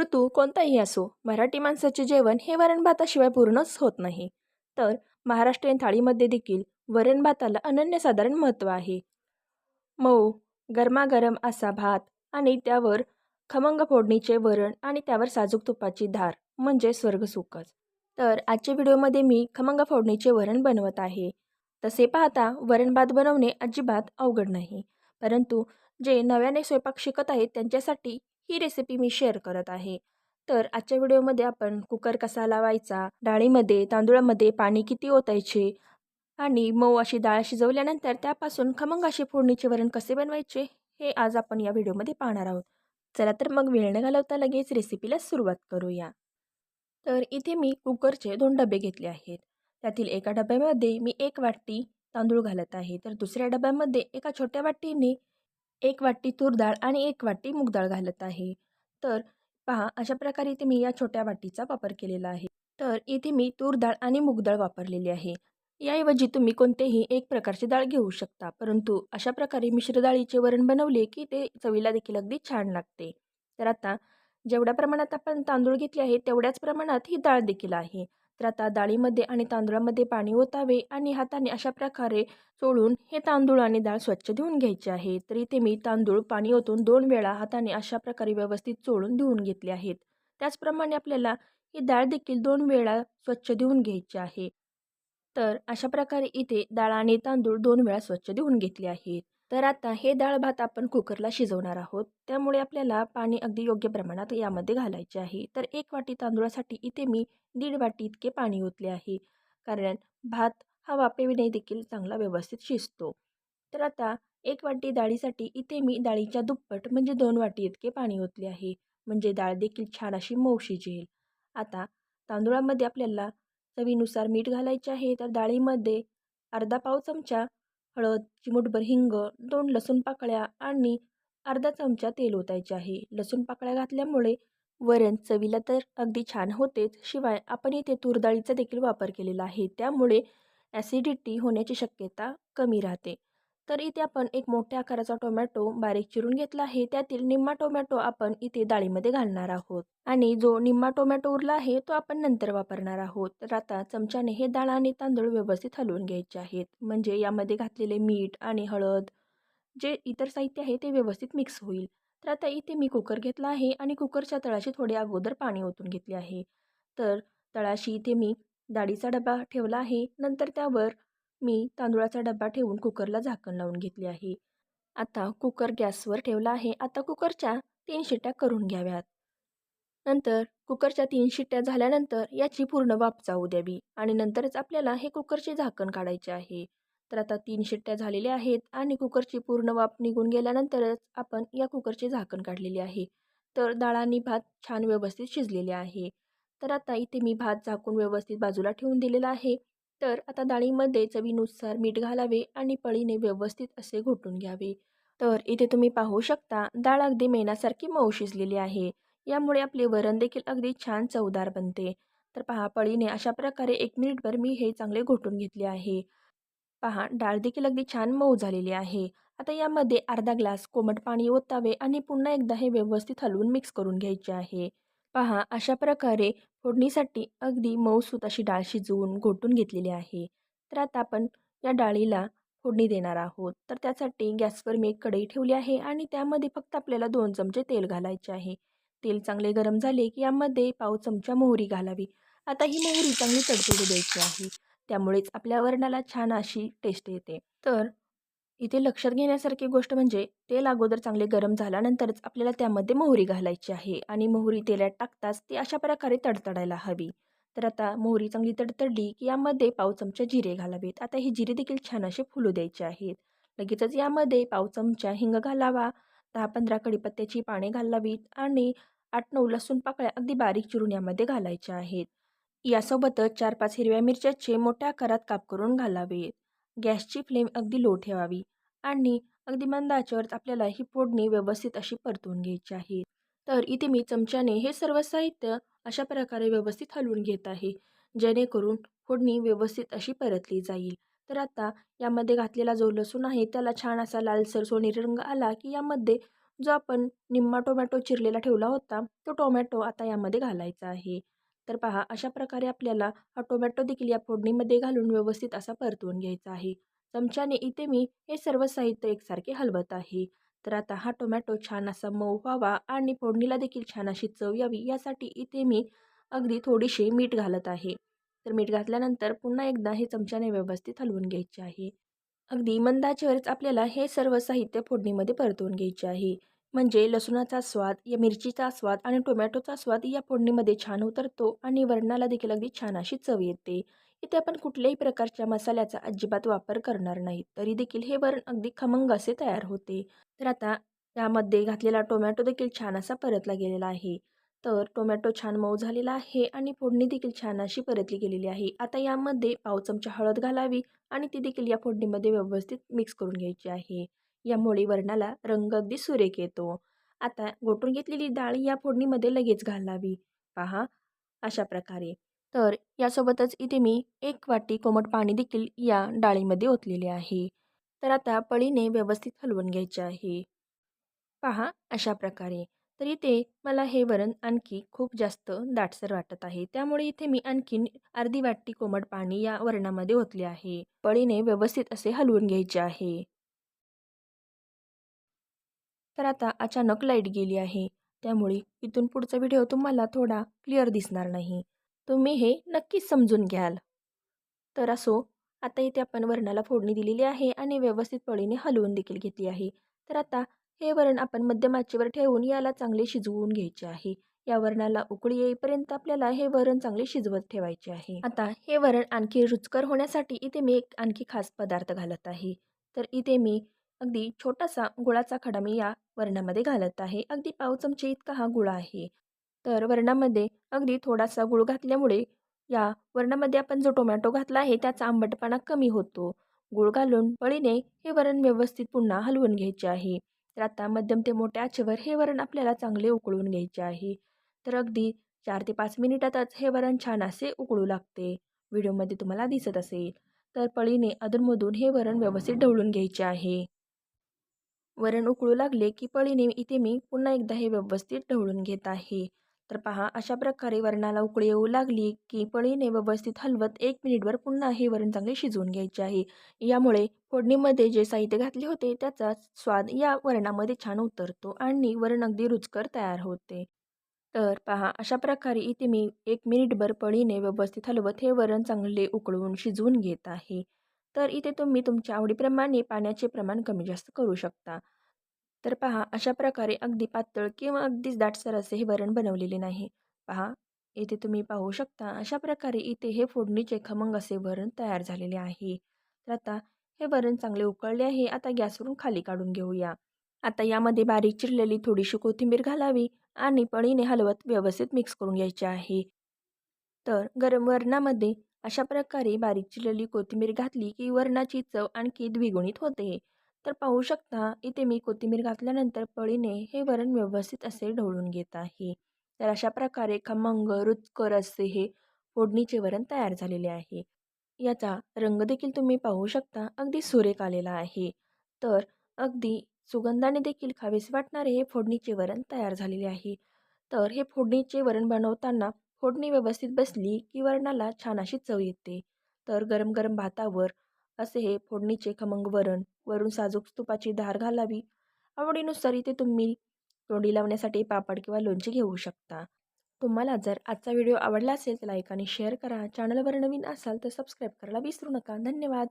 ऋतू कोणताही असो मराठी माणसाचे जेवण हे वरण भाताशिवाय पूर्णच होत नाही. तर महाराष्ट्रीयन थाळीमध्ये देखील वरण भाताला अनन्यसाधारण महत्त्व आहे. मऊ गरमागरम असा भात आणि त्यावर खमंग फोडणीचे वरण आणि त्यावर साजूक तुपाची धार म्हणजे स्वर्गसुखच तर आजच्या व्हिडिओमध्ये मी खमंग फोडणीचे वरण बनवत आहे. तसे पाहता वरण भात बनवणे अजिबात अवघड नाही. परंतु जे नव्याने स्वयंपाक शिकत आहेत त्यांच्यासाठी ही रेसिपी मी शेअर करत आहे. तर आजच्या व्हिडिओमध्ये आपण कुकर कसा लावायचा डाळीमध्ये तांदूळामध्ये पाणी किती ओतायचे आणि मऊ अशी डाळ शिजवल्यानंतर त्यापासून खमंग अशी फोडणीचे वरण कसे बनवायचे हे आज आपण या व्हिडिओमध्ये पाहणार आहोत. चला तर मग वेळ न घालवता लगेच रेसिपीला सुरुवात करूया. तर इथे मी कुकरचे दोन डबे घेतले आहेत. त्यातील एका डब्यामध्ये मी एक वाटी तांदूळ घालत आहे. तर दुसऱ्या डब्यामध्ये एका छोट्या वाटीने एक वाटी तूर डाळ आणि एक वाटी मूग डाळ घालत आहे. तर पहा अशा प्रकारे इथे मी या छोट्या वाटीचा वापर केलेला आहे. तर इथे मी तूर डाळ आणि मूग डाळ वापरलेली आहे. याऐवजी तुम्ही कोणतेही एक प्रकारची डाळ घेऊ शकता. परंतु अशा प्रकारे मिश्र डाळीचे वरण बनवले की ते चवीला देखील अगदी छान लागते. तर आता जेवढ्या प्रमाणात आपण तांदूळ घेतले आहे तेवढ्याच प्रमाणात ही डाळ देखील आहे. तर आता डाळीमध्ये आणि तांदूळामध्ये पाणी ओतावे आणि हाताने अशा प्रकारे चोळून हे तांदूळ आणि डाळ स्वच्छ धुवून घ्यायचे आहे. तर इथे मी तांदूळ पाणी ओतून दोन वेळा हाताने अशा प्रकारे व्यवस्थित चोळून धुवून घेतले आहेत. त्याचप्रमाणे आपल्याला ही डाळ देखील दोन वेळा स्वच्छ धुवून घ्यायची आहे. तर अशा प्रकारे इथे डाळ आणि तांदूळ दोन वेळा स्वच्छ धुवून घेतले आहेत. तर आता हे डाळ भात आपण कुकरला शिजवणार आहोत. त्यामुळे आपल्याला पाणी अगदी योग्य प्रमाणात यामध्ये घालायचे आहे. तर एक वाटी तांदूळासाठी इथे मी दीड वाटी इतके पाणी ओतले आहे. कारण भात हा वापेविणे देखील चांगला व्यवस्थित शिजतो. तर आता एक वाटी डाळीसाठी इथे मी डाळीच्या दुप्पट म्हणजे दोन वाटी इतके पाणी ओतले आहे. म्हणजे डाळ देखील छान अशी मऊ शिजेल आता तांदूळामध्ये आपल्याला चवीनुसार मीठ घालायचे आहे. तर डाळीमध्ये अर्धा पाव चमचा हळद चिमूटभर हिंग दोन लसूण पाकळ्या आणि अर्धा चमचा तेल ओतायचे आहे. लसूण पाकळ्या घातल्यामुळे वरण चवीला तर अगदी छान होतेच शिवाय आपण इथे तूरडाळीचा देखील वापर केलेला आहे. त्यामुळे ॲसिडिटी होण्याची शक्यता कमी राहते. तर इथे आपण एक मोठ्या आकाराचा टोमॅटो बारीक चिरून घेतला आहे. त्यातील निम्मा टोमॅटो आपण इथे डाळीमध्ये घालणार आहोत. आणि जो निम्मा टोमॅटो उरला आहे तो आपण नंतर वापरणार आहोत. तर आता चमच्याने हे डाळ आणि तांदूळ व्यवस्थित हलवून घ्यायचे आहेत. म्हणजे यामध्ये घातलेले मीठ आणि हळद जे इतर साहित्य आहे ते व्यवस्थित मिक्स होईल. तर आता इथे मी कुकर घेतला आहे आणि कुकरच्या तळाशी थोडे अगोदर पाणी ओतून घेतले आहे. तर तळाशी इथे मी डाळीचा डबा ठेवला आहे. नंतर त्यावर मी तांदूळाचा डबा ठेवून कुकरला झाकण लावून घेतले आहे. आता कुकर गॅसवर ठेवला आहे. आता कुकरच्या तीन शिट्ट्या करून घ्याव्यात. नंतर कुकरच्या तीन शिट्ट्या झाल्यानंतर याची पूर्ण वाफ जाऊ द्यावी आणि नंतरच आपल्याला हे कुकरचे झाकण काढायचे आहे. तर आता तीन शिट्ट्या झालेल्या आहेत आणि कुकरची पूर्ण वाफ निघून गेल्यानंतरच आपण या कुकरचे झाकण काढलेले आहे. तर डाळ आणि भात छान व्यवस्थित शिजलेले आहे. तर आता इथे मी भात झाकून व्यवस्थित बाजूला ठेवून दिलेला आहे. तर आता डाळीमध्ये चवीनुसार मीठ घालावे आणि पळीने व्यवस्थित असे घोटून घ्यावे. तर इथे तुम्ही पाहू शकता डाळ अगदी मेणासारखी मऊ शिजलेली आहे. यामुळे आपले वरण देखील अगदी छान चवदार बनते. तर पहा पळीने अशा प्रकारे एक मिनिटभर मी हे चांगले घोटून घेतले आहे. पहा डाळ देखील अगदी छान मऊ झालेली आहे. आता यामध्ये अर्धा ग्लास कोमट पाणी ओतावे आणि पुन्हा एकदा हे व्यवस्थित हलवून मिक्स करून घ्यायचे आहे. पहा अशा प्रकारे फोडणीसाठी अगदी मऊसूत अशी डाळ शिजवून घोटून घेतलेली आहे. तर आता आपण या डाळीला फोडणी देणार आहोत. तर त्यासाठी गॅसवर मी एक कढई ठेवली आहे आणि त्यामध्ये फक्त आपल्याला दोन चमचे तेल घालायचे आहे. तेल चांगले गरम झाले की यामध्ये पाव चमचा मोहरी घालावी. आता ही मोहरी चांगली तडतडू द्यायची आहे. त्यामुळेच आपल्या वरणाला छान अशी टेस्ट येते. तर इथे लक्षात घेण्यासारखी गोष्ट म्हणजे तेल अगोदर चांगले गरम झाल्यानंतरच आपल्याला त्यामध्ये मोहरी घालायची आहे आणि मोहरी तेलात टाकताच ती अशा प्रकारे तडतडायला हवी. तर आता मोहरी चांगली तडतडली की यामध्ये पाव चमचा जिरे घालावेत. आता हे जिरे देखील छान असे फुलू द्यायचे आहेत. लगेचच यामध्ये पाव चमचा हिंग घालावा दहा पंधरा कडीपत्त्याची पाने घालावीत आणि आठ नऊ लसूण पाकळ्या अगदी बारीक चिरून यामध्ये घालायच्या आहेत. यासोबतच चार पाच हिरव्या मिरच्याचे मोठ्या आकारात काप करून घालावेत. गॅसची फ्लेम अगदी लो ठेवावी आणि अगदी मंद आपल्याला ही फोडणी व्यवस्थित अशी परतवून घ्यायची आहे. तर इथे मी चमच्याने हे सर्व साहित्य अशा प्रकारे व्यवस्थित हलवून घेत आहे जेणेकरून फोडणी व्यवस्थित अशी परतली जाईल. तर आता यामध्ये घातलेला जो लसूण आहे त्याला छान असा लालसर सोनेरी रंग आला की यामध्ये जो आपण निम्मा टोमॅटो चिरलेला ठेवला होता तो टोमॅटो आता यामध्ये घालायचा आहे. तर पहा अशा प्रकारे आपल्याला हा टोमॅटो देखील या फोडणीमध्ये घालून व्यवस्थित असा परतवून घ्यायचा आहे. चमच्याने इथे मी हे सर्व साहित्य एकसारखे हलवत आहे. तर आता हा टोमॅटो छान असा मऊ व्हावा आणि फोडणीला देखील छान अशी चव यावी यासाठी इथे मी अगदी थोडीशी मीठ घालत आहे. तर मीठ घातल्यानंतर पुन्हा एकदा हे चमच्याने व्यवस्थित हलवून घ्यायचे आहे. अगदी मंदाच्यावरच आपल्याला हे सर्व साहित्य फोडणीमध्ये परतवून घ्यायचे आहे. म्हणजे लसूणाचा स्वाद या मिरचीचा स्वाद आणि टोमॅटोचा स्वाद या फोडणीमध्ये छान उतरतो आणि वरणाला देखील अगदी छान अशी चव येते. इथे आपण कुठल्याही प्रकारच्या मसाल्याचा अजिबात वापर करणार नाही तरी देखील हे वरण अगदी खमंग असे तयार होते. तर आता यामध्ये घातलेला टोमॅटो देखील छान असा परतला गेलेला आहे. तर टोमॅटो छान मऊ झालेला आहे आणि फोडणी देखील छान अशी परतली गेलेली आहे. आता यामध्ये पाव चमचा हळद घालावी आणि ती देखील या फोडणीमध्ये व्यवस्थित मिक्स करून घ्यायची आहे. यामुळे वरणाला रंग अगदी सुरेख येतो. आता गोटून घेतलेली डाळ या फोडणीमध्ये लगेच घालावी. पहा अशा प्रकारे. तर यासोबतच इथे मी एक वाटी कोमट पाणी देखील या डाळीमध्ये ओतलेले आहे. तर आता पळीने व्यवस्थित हलवून घ्यायचे आहे. पहा अशा प्रकारे. तर इथे मला हे वरण आणखी खूप जास्त दाटसर वाटत आहे. त्यामुळे इथे मी आणखीन अर्धी वाटी कोमट पाणी या वरणामध्ये ओतले आहे. पळीने व्यवस्थित असे हलवून घ्यायचे आहे. तर आता अचानक लाइट गेली आहे. त्यामुळे इथून पुढचा व्हिडिओ तुम्हाला थोडा क्लिअर दिसणार नाही. तुम्ही हे नक्कीच समजून घ्याल. तर असो आता इथे आपण वरणाला फोडणी दिलेली आहे आणि व्यवस्थित पळीने हलवून देखील घेतली आहे. तर आता हे वरण आपण मध्यम आचेवर ठेवून याला चांगले शिजवून घ्यायचे आहे. या वरणाला उकळी येईपर्यंत आपल्याला हे वरण चांगले शिजवत ठेवायचे आहे. आता हे वरण आणखी रुचकर होण्यासाठी इथे मी एक आणखी खास पदार्थ घालत आहे. तर इथे मी अगदी छोटासा गुळाचा खडा मी या वरणामध्ये घालत आहे. अगदी पाव चमचे इतका हा गुळ आहे. तर वरणामध्ये अगदी थोडासा गुळ घातल्यामुळे या वरणामध्ये आपण जो टोमॅटो घातला आहे त्याचा आंबटपणा कमी होतो. गुळ घालून पळीने हे वरण व्यवस्थित पुन्हा हलवून घ्यायचे आहे. तर आता मध्यम ते मोठ्या आचेवर हे वरण आपल्याला चांगले उकळून घ्यायचे आहे. तर अगदी चार ते पाच मिनिटातच हे वरण छान असे उकळू लागते. व्हिडिओमध्ये तुम्हाला दिसत असेल. तर पळीने अधूनमधून हे वरण व्यवस्थित ढवळून घ्यायचे आहे. वरण उकळू लागले की पळीने इथे मी पुन्हा एकदा हे व्यवस्थित ढवळून घेत आहे. तर पहा अशा प्रकारे वरणाला उकळी येऊ लागली की पळीने व्यवस्थित हलवत एक मिनिटभर पुन्हा हे वरण चांगले शिजवून घ्यायचे आहे. यामुळे फोडणीमध्ये जे साहित्य घातले होते त्याचा स्वाद या वरणामध्ये छान उतरतो आणि वरण अगदी रुचकर तयार होते. तर पहा अशा प्रकारे इथे मी एक मिनिटभर पळीने व्यवस्थित हलवत हे वरण चांगले उकळून शिजवून घेत आहे. तर इथे तुम्ही तुमच्या आवडीप्रमाणे पाण्याचे प्रमाण कमी जास्त करू शकता. तर पहा अशा प्रकारे अगदी पातळ किंवा अगदीच दाटसर असे हे वरण बनवलेले नाही. पहा इथे तुम्ही पाहू शकता अशा प्रकारे इथे हे फोडणीचे खमंग असे वरण तयार झालेले आहे. तर आता हे वरण चांगले उकळले आहे आता गॅसवरून खाली काढून घेऊया. आता यामध्ये बारीक चिरलेली थोडीशी कोथिंबीर घालावी आणि पळीने हलवत व्यवस्थित मिक्स करून घ्यायचे आहे. तर गरम वरणामध्ये अशा प्रकारे बारीक चिरलेली कोथिंबीर घातली की वरणाची चव आणखी द्विगुणित होते. तर पाहू शकता इथे मी कोथिंबीर घातल्यानंतर पळीने हे वरण व्यवस्थित असे ढवळून घेत आहे. तर अशा प्रकारे खमंग रुचकर असे हे फोडणीचे वरण तयार झालेले आहे. याचा रंग देखील तुम्ही पाहू शकता अगदी सुरेख आलेला आहे. तर अगदी सुगंधाने देखील खावेसे वाटणारे हे फोडणीचे वरण तयार झालेले आहे. तर हे फोडणीचे वरण बनवताना फोडणी व्यवस्थित बसली की वरणाला छान अशी चव येते. तर गरम गरम भातावर असे हे फोडणीचे खमंग वरण वरून साजूक तुपाची धार घालावी. आवडीनुसार इथे तुम्ही तोंडी लावण्यासाठी पापड किंवा लोणचे घेऊ शकता. तुम्हाला जर आजचा व्हिडिओ आवडला असेल तर लाईक आणि शेअर करा. चॅनलवर नवीन असाल तर सबस्क्राईब करायला विसरू नका. धन्यवाद.